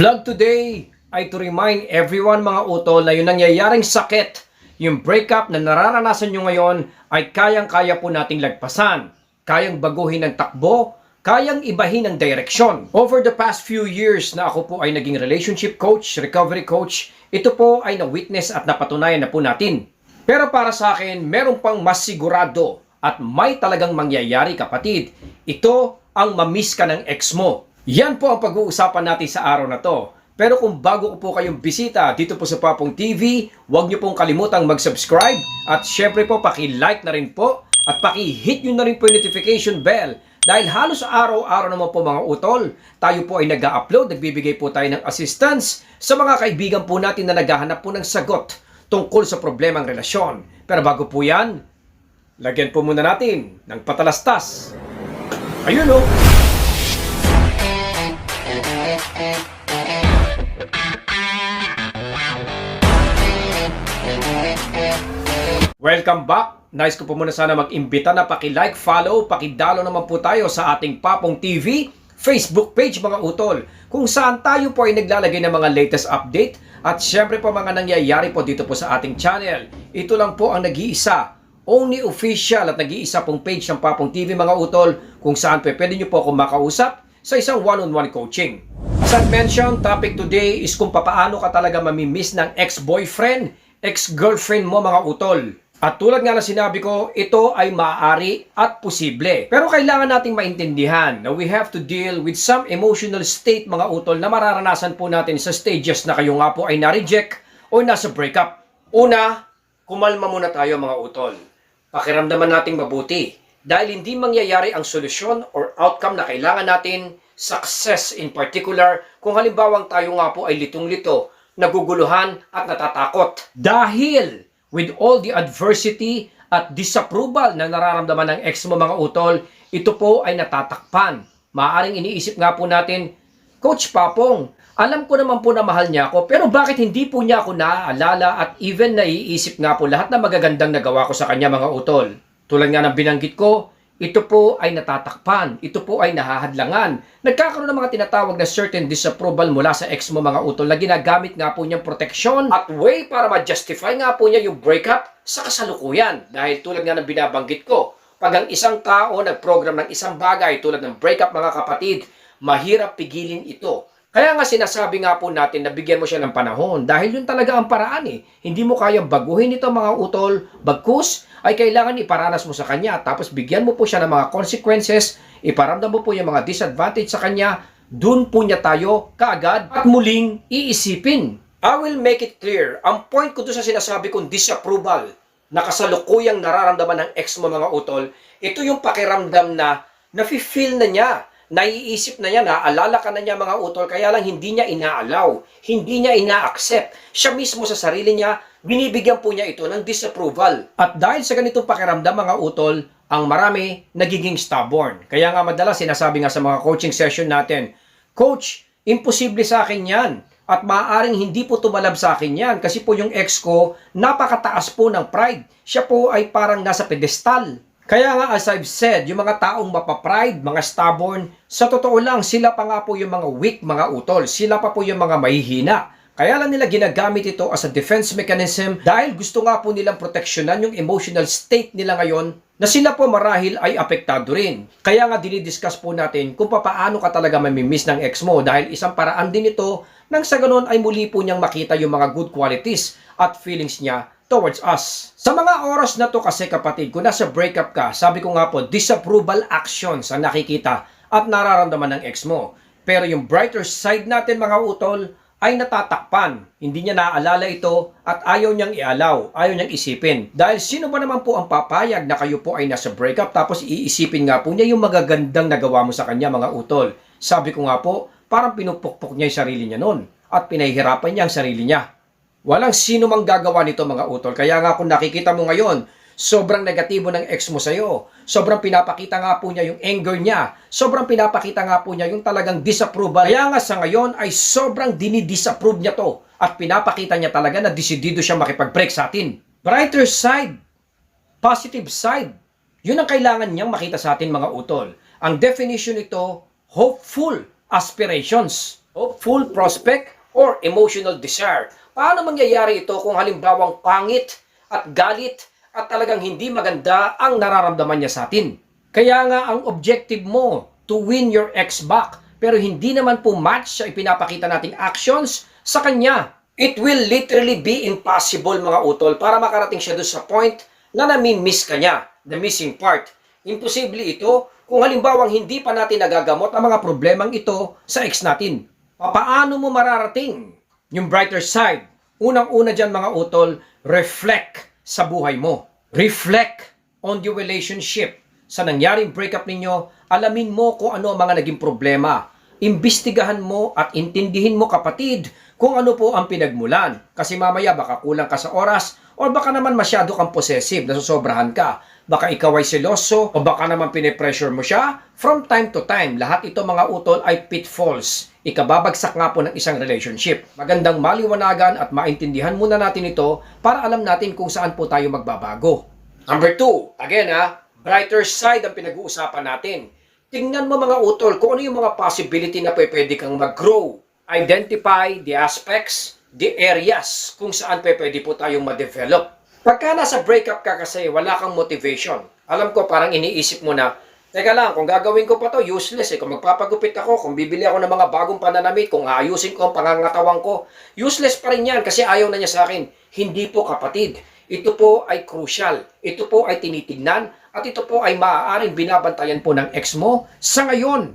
Vlog today ay to remind everyone mga utol na yung nangyayaring sakit, yung breakup na nararanasan nyo ngayon ay kayang-kaya po nating lagpasan. Kayang baguhin ng takbo, kayang ibahin ng direksyon. Over the past few years na ako po ay naging relationship coach, recovery coach, ito po ay na-witness at napatunayan na po natin. Pero para sa akin, meron pang mas sigurado at may talagang mangyayari kapatid. Ito ang mamiss ka ng ex mo. Yan po ang pag-uusapan natin sa araw na to. Pero kung bago ko po kayong bisita dito po sa Papong TV, huwag niyo pong kalimutang mag-subscribe at syempre po paki-like na rin po at paki-hit nyo na rin po yung notification bell dahil halos araw-araw naman po mga utol, tayo po ay nag upload nagbibigay po tayo ng assistance sa mga kaibigan po natin na naghahanap po ng sagot tungkol sa problemang relasyon. Pero bago po yan, lagyan po muna natin ng patalastas. Ayun oh! Welcome back! Nice ko po muna sana mag-imbita na paki-like, follow, paki-dalo naman po tayo sa ating Papong TV Facebook page mga utol kung saan tayo po ay naglalagay ng mga latest update at syempre po mga nangyayari po dito po sa ating channel. Ito lang po ang nag-iisa, only official at nag-iisa pong page ng Papong TV mga utol kung saan pwede nyo po akong makausap sa isang one-on-one coaching. As I mentioned, topic today is kung papaano ka talaga mamimiss ng ex-boyfriend, ex-girlfriend mo mga utol. At tulad nga na sinabi ko, ito ay maaari at posible. Pero kailangan nating maintindihan na we have to deal with some emotional state mga utol na mararanasan po natin sa stages na kayo nga po ay na-reject o nasa breakup. Una, kumalma muna tayo mga utol. Pakiramdaman nating mabuti dahil hindi mangyayari ang solusyon or outcome na kailangan natin, success in particular, kung halimbawang tayo nga po ay litong-lito, naguguluhan at natatakot. Dahil with all the adversity at disapproval na nararamdaman ng ex mo mga utol, ito po ay natatakpan. Maaring iniisip nga po natin, Coach Papong, alam ko naman po na mahal niya ako, pero bakit hindi po niya ako naaalala at even naiisip nga po lahat na magagandang nagawa ko sa kanya mga utol. Tulad nga ng binanggit ko, ito po ay natatakpan, ito po ay nahahadlangan. Nagkakaroon ng mga tinatawag na certain disapproval mula sa ex mo mga utol na ginagamit nga po niyang proteksyon at way para ma-justify nga po niya yung breakup sa kasalukuyan. Dahil tulad nga ng binabanggit ko, pag ang isang tao nag-program ng isang bagay tulad ng breakup mga kapatid, mahirap pigilin ito. Kaya nga sinasabi nga po natin na bigyan mo siya ng panahon. Dahil yun talaga ang paraan eh. Hindi mo kayang baguhin ito mga utol, bagkus ay kailangan iparanas mo sa kanya. Tapos bigyan mo po siya ng mga consequences, iparamdam mo po yung mga disadvantage sa kanya, dun po niya tayo kaagad. At muling iisipin. I will make it clear, ang point ko doon sa sinasabi kong disapproval na kasalukuyang nararamdaman ng ex mo mga utol, ito yung pakiramdam na nafe-feel na niya naiisip na niya, naaalala ka na niya mga utol, kaya lang hindi niya inaalaw, hindi niya ina-accept. Siya mismo sa sarili niya, binibigyan po niya ito ng disapproval. At dahil sa ganitong pakiramdam mga utol, ang marami nagiging stubborn. Kaya nga madalas sinasabi nga sa mga coaching session natin, Coach, imposible sa akin yan. At maaaring hindi po tumalab sa akin yan kasi po yung ex ko, napakataas po ng pride. Siya po ay parang nasa pedestal. Kaya nga as I've said, yung mga taong mapapride, mga stubborn, sa totoo lang, sila pa nga po yung mga weak, mga utol. Sila pa po yung mga mahihina. Kaya lang nila ginagamit ito as a defense mechanism dahil gusto nga po nilang proteksyonan yung emotional state nila ngayon na sila po marahil ay apektado rin. Kaya nga dinidiscuss po natin kung paano ka talaga mamimiss ng ex mo dahil isang paraan din ito nang sa ganun ay muli po niyang makita yung mga good qualities at feelings niya towards us. Sa mga oras na to kasi kapatid, kung nasa breakup ka, sabi ko nga po, disapproval actions ang nakikita at nararamdaman ng ex mo. Pero yung brighter side natin mga utol, ay natatakpan. Hindi niya naaalala ito at ayaw niyang ialaw, ayaw niyang isipin. Dahil sino ba naman po ang papayag na kayo po ay nasa breakup tapos iisipin nga po niya yung magagandang nagawa mo sa kanya mga utol. Sabi ko nga po, parang pinupukpok niya yung sarili niya noon at pinahihirapan niya ang sarili niya. Walang sino mang gagawa nito mga utol. Kaya nga kung nakikita mo ngayon, sobrang negatibo ng ex mo sa'yo. Sobrang pinapakita nga po niya yung anger niya. Sobrang pinapakita nga po niya yung talagang disapproval. Kaya nga sa ngayon ay sobrang dinidisapprove niya to. At pinapakita niya talaga na desidido siya makipag-break sa atin. Brighter side, positive side, yun ang kailangan niyang makita sa atin mga utol. Ang definition nito, hopeful aspirations. hopeful prospect, or emotional desire. Paano mangyayari ito kung halimbawang pangit at galit at talagang hindi maganda ang nararamdaman niya sa atin? Kaya nga ang objective mo to win your ex back pero hindi naman po match sa ipinapakita nating actions sa kanya. It will literally be impossible mga utol para makarating siya doon sa point na nami-miss ka niya, the missing part. Imposible ito kung halimbawang hindi pa natin nagagamot ang mga problemang ito sa ex natin. Paano mo mararating yung brighter side? Unang-una dyan mga utol, reflect sa buhay mo. Reflect on your relationship. Sa nangyaring breakup ninyo, alamin mo kung ano ang mga naging problema. Imbestigahan mo at intindihin mo kapatid kung ano po ang pinagmulan. Kasi mamaya baka kulang ka sa oras o baka naman masyado kang possessive, nasusobrahan ka. Baka ikaw ay seloso o baka naman pinipressure mo siya. From time to time, lahat ito mga utol ay pitfalls. Ikababagsak nga po ng isang relationship. Magandang maliwanagan at maintindihan muna natin ito para alam natin kung saan po tayo magbabago. Number two, again ha, brighter side ang pinag-uusapan natin. Tingnan mo mga utol kung ano yung mga possibility na pwede kang mag-grow. Identify the aspects, the areas kung saan pwede po tayong ma-develop. Pagka nasa breakup ka kasi wala kang motivation, alam ko parang iniisip mo na, Teka lang, kung gagawin ko pa to, useless eh. Kung magpapagupit ako, kung bibili ako ng mga bagong pananamit, kung aayusin ko ang pangangatawan ko, useless pa rin yan kasi ayaw na niya sa akin. Hindi po kapatid. Ito po ay crucial. Ito po ay tinitignan at ito po ay maaaring binabantayan po ng ex mo sa ngayon.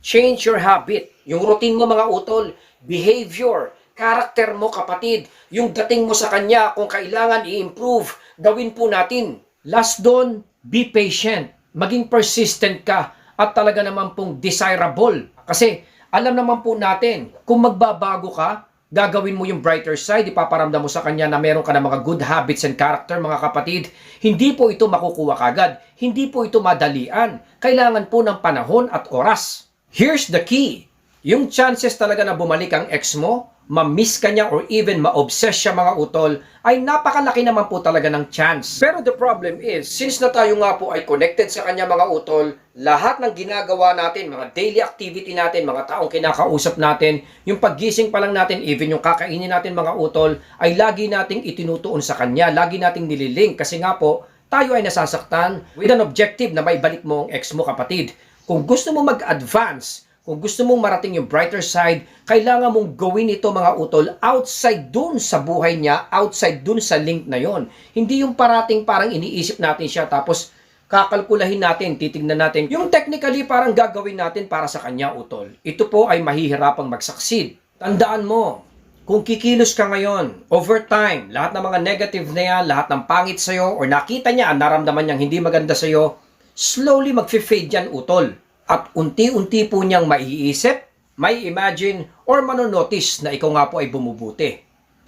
Change your habit. Yung routine mo mga utol, behavior, karakter mo kapatid, yung dating mo sa kanya kung kailangan i-improve, gawin po natin. Last doon, be patient. Maging persistent ka at talaga naman pong desirable. Kasi alam naman po natin, kung magbabago ka, gagawin mo yung brighter side, ipaparamdam mo sa kanya na meron ka ng mga good habits and character, mga kapatid. Hindi po ito makukuha kagad. Hindi po ito madalian. Kailangan po ng panahon at oras. Here's the key. Yung chances talaga na bumalik ang ex mo, ma-miss ka niya or even ma-obsess siya mga utol, ay napakalaki naman po talaga ng chance. Pero the problem is, since na tayo nga po ay connected sa kanya mga utol, lahat ng ginagawa natin, mga daily activity natin, mga taong kinakausap natin, yung paggising pa lang natin, even yung kakainin natin mga utol, ay lagi nating itinutuon sa kanya, lagi nating nililink. Kasi nga po, tayo ay nasasaktan with an objective na maibalik mo ang ex mo kapatid. Kung gusto mo mag-advance, kung gusto mong marating yung brighter side, kailangan mong gawin ito mga utol outside dun sa buhay niya, outside dun sa link na yon. Hindi yung parating parang iniisip natin siya tapos kakalkulahin natin, titignan natin. Yung technically parang gagawin natin para sa kanya utol. Ito po ay mahihirapang mag-succeed. Tandaan mo, kung kikilos ka ngayon, over time, lahat ng mga negative na yan, lahat ng pangit sa'yo, or nakita niya, naramdaman niyang hindi maganda sa'yo, slowly mag-fade yan utol at unti-unti po niyang maiisip, may imagine, or manonotice na ikaw nga po ay bumubuti.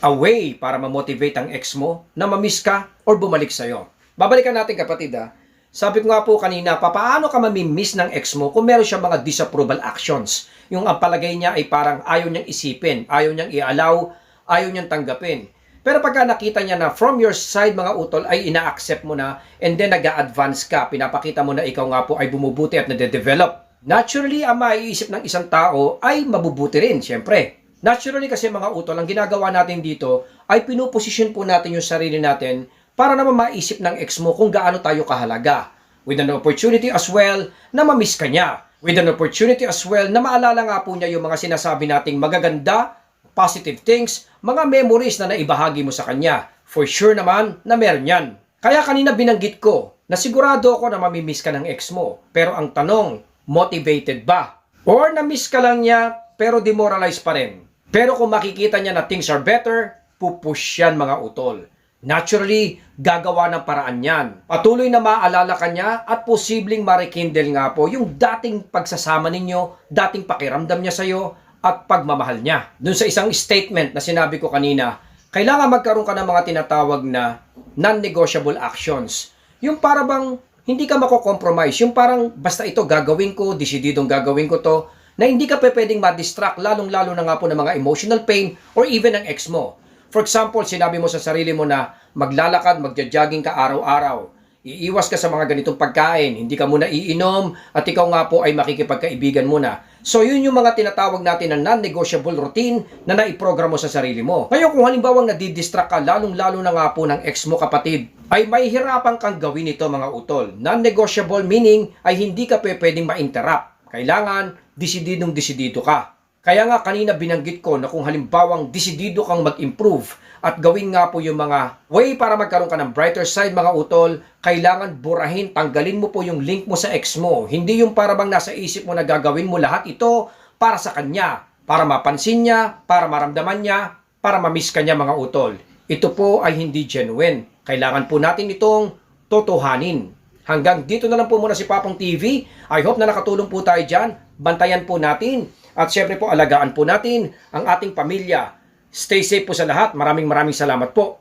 A way para ma-motivate ang ex mo na mamiss ka or bumalik sa'yo. Babalikan natin kapatid ha. Sabi ko nga po kanina, papaano ka mamimiss ng ex mo kung meron siya mga disapproval actions? Yung ang palagay niya ay parang ayaw niyang isipin, ayaw niyang i-allow, ayaw niyang tanggapin. Pero pagka nakita niya na from your side mga utol ay ina-accept mo na and then nag-a-advance ka, pinapakita mo na ikaw nga po ay bumubuti at nade-develop. Naturally, ang maiisip ng isang tao ay mabubuti rin, syempre. Naturally kasi mga utol, ang ginagawa natin dito ay pinuposisyon po natin yung sarili natin para naman maisip ng ex mo kung gaano tayo kahalaga. With an opportunity as well na mamiss ka niya. With an opportunity as well na maalala nga po niya yung mga sinasabi nating magaganda, positive things, mga memories na naibahagi mo sa kanya. For sure naman na meron yan. Kaya kanina binanggit ko na sigurado ako na mamimiss ka ng ex mo. Pero ang tanong, motivated ba? Or na-miss ka lang niya pero demoralized pa rin. Pero kung makikita niya na things are better, pupush yan mga utol. Naturally, gagawa ng paraan yan. Patuloy na maaalala ka niya at posibleng marikindle nga po yung dating pagsasama ninyo, dating pakiramdam niya sa'yo, at pagmamahal niya. Doon sa isang statement na sinabi ko kanina, kailangan magkaroon ka ng mga tinatawag na non-negotiable actions. Yung para bang hindi ka mako-compromise. Yung parang basta ito gagawin ko, desididong gagawin ko to, na hindi ka pwedeng ma-distract lalong-lalo na nga po ng mga emotional pain or even ng ex mo. For example, sinabi mo sa sarili mo na maglalakad, magja-jogging ka araw-araw. Iiwas ka sa mga ganitong pagkain, hindi ka muna iinom at ikaw nga po ay makikipagkaibigan muna. So yun yung mga tinatawag natin na non-negotiable routine na naiprogram mo sa sarili mo. Ngayon kung halimbawa nadidistract ka lalong-lalo na nga po ng ex mo kapatid, ay may hirapan kang gawin ito mga utol. Non-negotiable meaning ay hindi ka pwedeng ma-interrupt. Kailangan desididong desidido ka. Kaya nga kanina binanggit ko na kung halimbawang desidido kang mag-improve at gawin nga po yung mga way para magkaroon ka ng brighter side mga utol, kailangan burahin, tanggalin mo po yung link mo sa ex mo. Hindi yung para bang nasa isip mo na gagawin mo lahat ito para sa kanya, para mapansin niya, para maramdaman niya, para mamiss kanya mga utol. Ito po ay hindi genuine. Kailangan po natin itong totohanin. Hanggang dito na lang po muna si Papong TV. I hope na nakatulong po tayo dyan. Bantayan po natin. At syempre po, alagaan po natin ang ating pamilya. Stay safe po sa lahat. Maraming maraming salamat po.